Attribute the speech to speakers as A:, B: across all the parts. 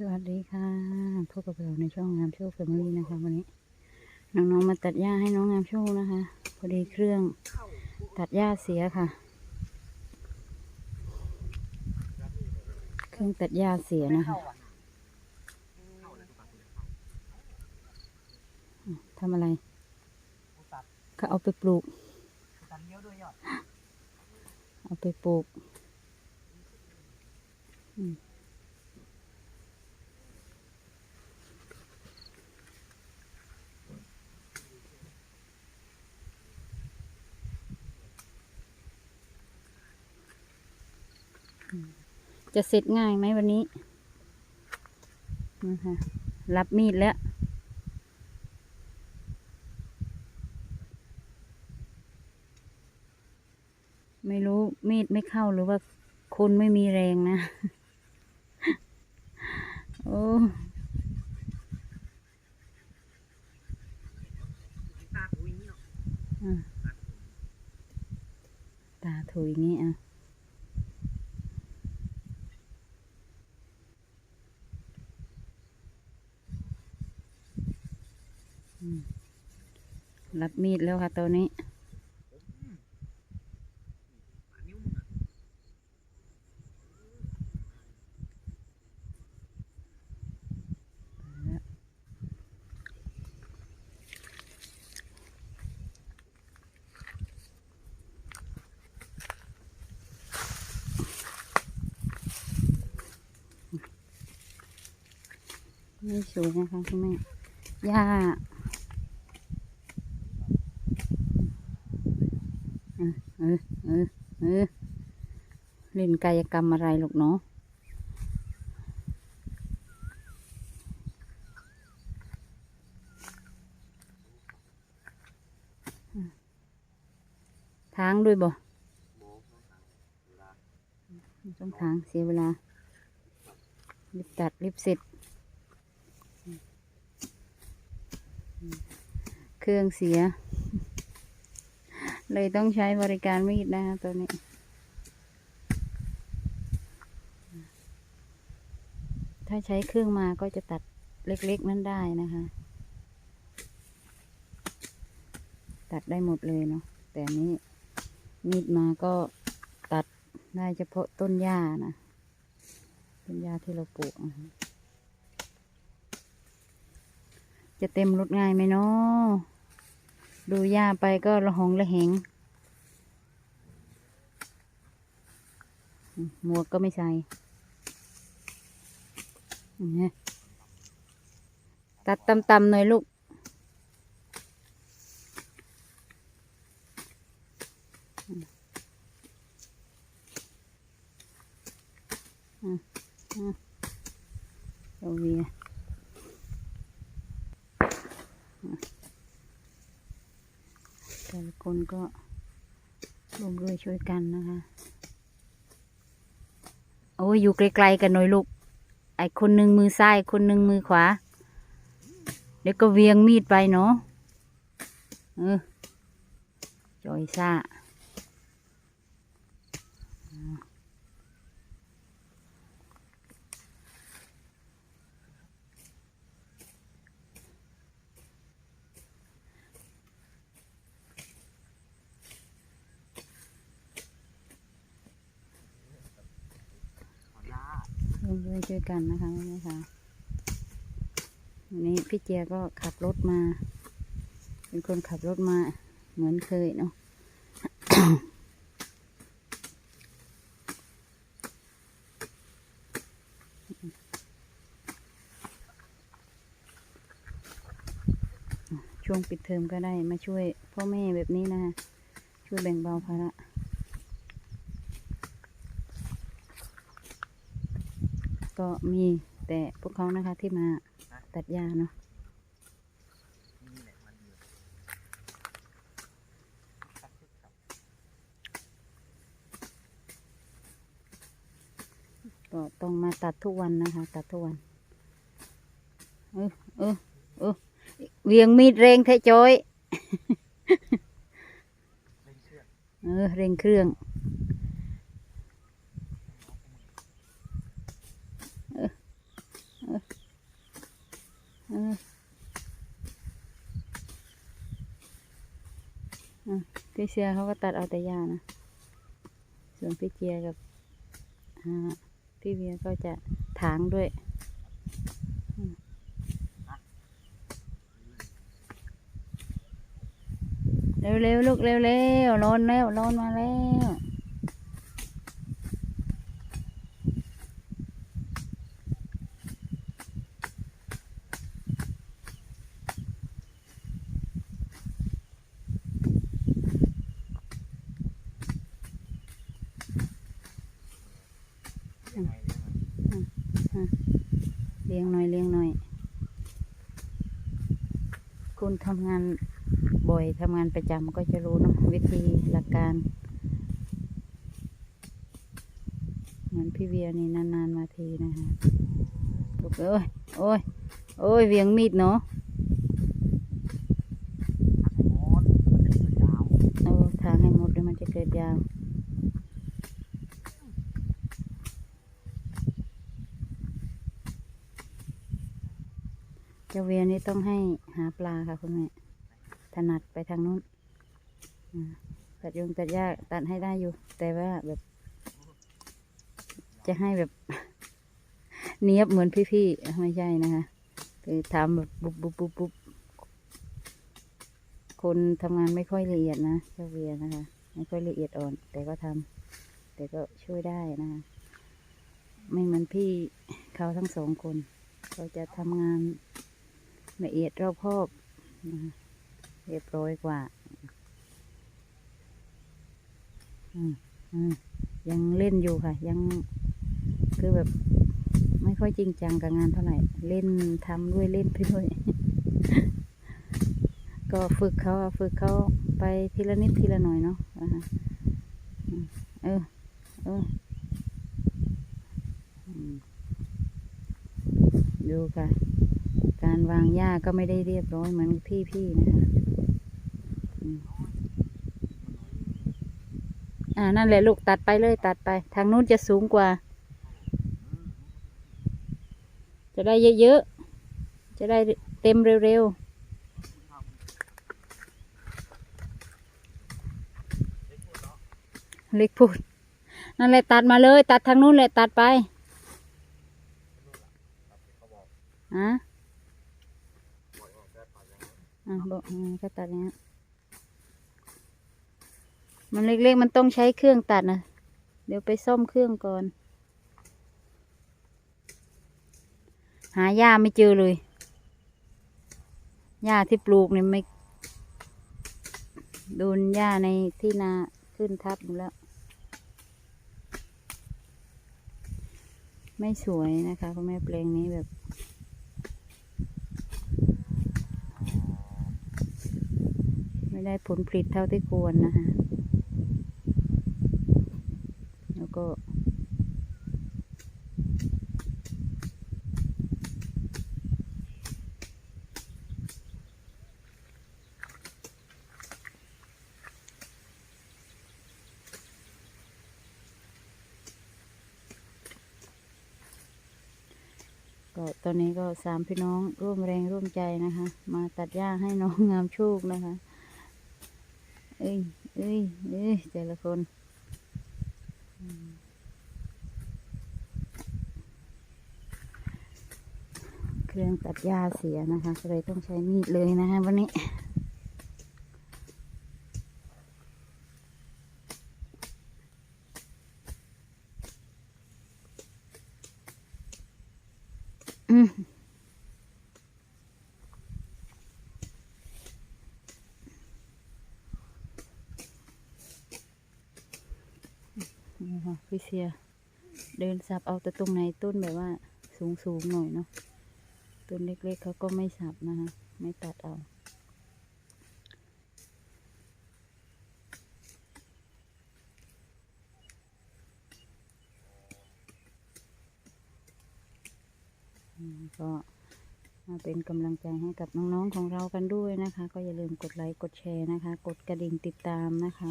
A: สวัสดีค่ะพบกับเราในช่องงามโชคแฟมิลี่นะคะวันนี้น้องๆมาตัดหญ้าให้น้องงามโชคนะคะพอดีเครื่องตัดหญ้าเสียค่ะ เครื่องตัดหญ้าเสียนะคะทำอะไรเขาเอาไปปลูก
B: ตัดเลี้ยวด้วยยอด
A: เอาไปปลูกอืม จะเสร็จง่ายไหมวันนี้นะคะรับมีดแล้ว ไม่รู้มีดไม่เข้าหรือว่าคนไม่มีแรงนะ โอ้
B: ตากูอย่างนี้เนาะ
A: อะตาถุยงี้อะ รับมีดแล้วค่ะตัวนี้
B: นิ้วมึงอะ
A: ไม่สวยนะคะคุณแม่หญ้าออ เออเออเออเล่นกายกรรมอะไรลูกเนาะทางด้วยบ่ไม่ต้องทางเสียเวลา รีบตัดรีบเสร็จ เครื่องเสีย เลยต้องใช้บริการมีดนะคะตัวนี้ ถ้าใช้เครื่องมาก็จะตัดเล็กๆ นั้นได้นะคะ ตัดได้หมดเลยเนาะแต่นนี้มีดมาก็ตัดได้เฉพาะต้นหญ้านะ ต้นหญ้าที่เราปลูกนะคะจะเต็มรถง่ายไหมเนาะ ดูหญ้าไปก็ระหองระเหงมหมวกก็ไม่ใส่เนี่ยตัดตำๆหน่อยลูกอืมอืมเอาเวีย แต่ละคนก็ร่วมด้วยช่วยกันนะคะ โอ้ยอยู่ไกลๆกันหน่อยลูก ไอ้คนหนึ่งมือซ้ายคนหนึ่งมือขวา เดี๋ยวก็เวียงมีดไปเนาะเออจอยซ่า ร่วมด้วยช่วยกันนะคะแม่ค่ะวันนี้พี่เจียก็ขับรถมา เป็นคนขับรถมาเหมือนเคยเนาะช่วงปิดเทอมก็ได้มาช่วยพ่อแม่แบบนี้นะคะช่วยแบ่งเบาภาระ ก็มีแต่พวกเขานะคะที่มาตัดหญ้าเนาะก็ต้องมาตัดทุกวันนะคะ ตัดทุกวัน เออเออเออเวียงมีดเร่งแท้จอย
B: เอ
A: อ เร่งเครื่อง เออเอ พี่เสือเขาก็ตัดเอาแต่หญ้านะ ส่วนพี่เจียกับพี่เวียก็จะถางด้วยเร็วๆลูกเร็วๆร้อนแล้วร้อนมาแล้ว
B: ยังไงเนี่ยมัน
A: เลี้ยงหน่อยเลี้ยงหน่อย คุณทำงานบ่อยทำงานประจำก็จะรู้เนาะวิธีหลักการ เหมือนพี่เวียนี่นานๆมาทีนะคะลูกเอ้ยโอ้ยโอ้ยเวียงมีดเนาะทางให้หมดเดี๋ยวมันจะเกิดยาว จ้าเวียนี่ต้องให้หาปลาค่ะคุณแม่ ถนัดไปทางนู้นตัดยุงตัดหญ้าตัดให้ได้อยู่ แต่ว่าแบบ จะให้แบบ เนียบเหมือนพี่ๆ ไม่ใช่นะคะ คือทำแบบบุบบุบบุบบุบคนทำงานไม่ค่อยละเอียดนะเจ้าเวียนะคะ ไม่ค่อยละเอียดอ่อน แต่ก็ทำแต่ก็ช่วยได้นะคะไม่เหมือนพี่เขาทั้งสองคนเขาจะทำงาน ละเอียดรอบคอบเรียบร้อยกว่าอยังเล่นอยู่ค่ะ ยังคือแบบ ไม่ค่อยจริงจังกับงานเท่าไหร่ เล่นทำด้วยเล่นไปด้วย ก็ฝึกเขาฝึกเขาไปทีละนิดทีละหน่อยเนาะเออ เออดูค่ะ วางหญ้าก็ไม่ได้เรียบร้อยเหมือนพี่ๆนะคะอ่านั่นแหละลูกตัดไปเลยตัดไป ทางนู้นจะสูงกว่า จะได้เยอะๆ จะได้เต็มเร็วๆเล็กพูดนั่นแหละตัดมาเลย ตัดทางนู้นแหละตัดไป
B: อก
A: อะ
B: บอกว่าจะตัดยังไง
A: อะบอกก็ตัดอย่างนี้นมันเล็กๆ มันต้องใช้เครื่องตัดนะ เดี๋ยวไปซ่อมเครื่องก่อน หาหญ้าไม่เจอเลยหญ้าที่ปลูกเนี่ยไม่ โดนหญ้าในที่นาขึ้นทับหมดแล้ว ไม่สวยนะคะคุณแม่แปลงนี้แบบ ได้ผลผลิตเท่าที่ควรนะคะ แล้วก็ ก็ตอนนี้ก็สามพี่น้องร่วมแรงร่วมใจนะคะ มาตัดหญ้าให้น้องงามโชคนะคะ เอ้ยเอ้ยเอ้ยแต่ละคนเครื่องตัดหญ้าเสียนะคะเลยต้องใช้มีดเลยนะคะวันนี้อืม เสีย เดินสับเอาแต่ตรงไหนต้นแบบว่าสูงสูงๆหน่อยเนาะต้นเล็กๆเขาก็ไม่สับนะคะไม่ตัดเอาก็มาเป็นกำลังใจให้กับน้องๆของเรากันด้วยนะคะ ก็อย่าลืมกดไลค์กดแชร์นะคะ กดกระดิ่งติดตามนะคะ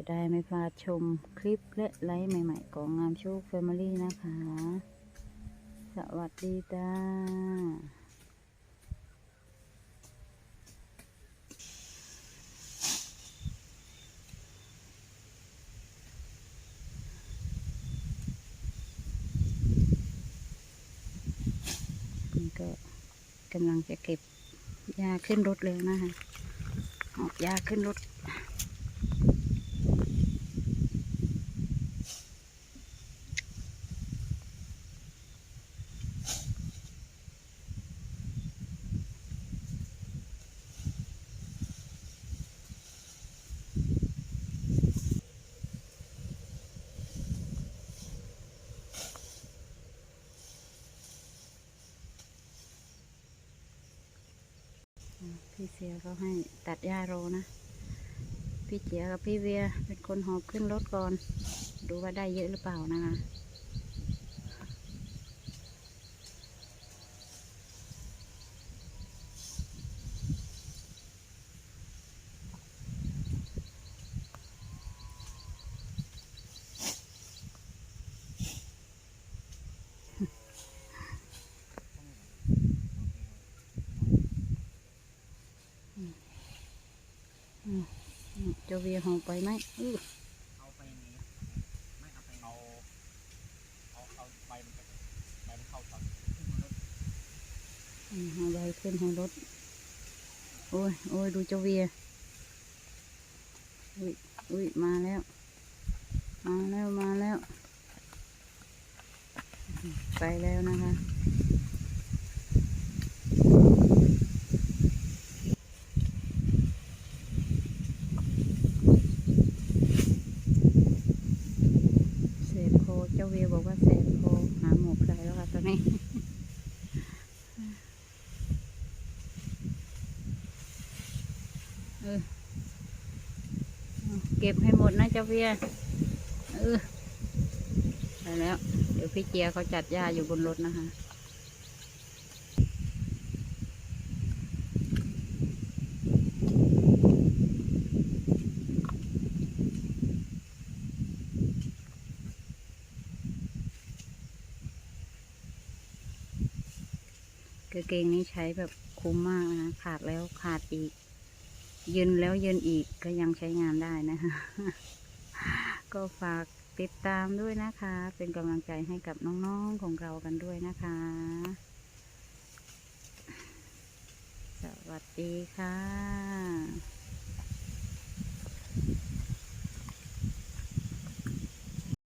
A: ะได้ไม่พลาดชมคลิปและไลฟ์ใหม่ ๆ ของงามโชคแฟมิลี่นะคะ สวัสดีจ้าก็กำลังจะเก็บยาขึ้นรถเลยนะคะออกยาขึ้นรถ พี่เสียก็ให้ตัดหญ้าโรนะ พี่เจียกับพี่เวียเป็นคนหอบขึ้นรถก่อน ดูว่าได้เยอะหรือเปล่านะคะ อืมเจ้าเวียหอบไปไหมอื้อ
B: เอาไปนี้ไม่เอาไปเอาเอาเอาใบมันไปใบมันเข้าตอนขึ้นรถ
A: อืมเอาใบขึ้นห้รถ โอ้ยโอ้ยดูเจ้าเวียอุ้ยอุ้ยมาแล้ว มาแล้วมาแล้ว ไปแล้วนะคะ เสพโคเจ้าเวียบอกว่าเสพโคหาหมวกใส่แล้วค่ะตอนนี้ เออ เก็บให้หมดนะเจ้าเวียเออไปแล้ว เดี๋ยวพี่เจียเขาจัดหญ้าอยู่บนรถนะคะกางเกงนี้ใช้แบบคุ้มมากนะ ขาดแล้วขาดอีก ยืนแล้วยืนอีกก็ยังใช้งานได้นะคะ ก็ฝากติดตามด้วยนะคะ เป็นกำลังใจให้กับน้องๆของเรากันด้วยนะคะ สวัสดีค่ะ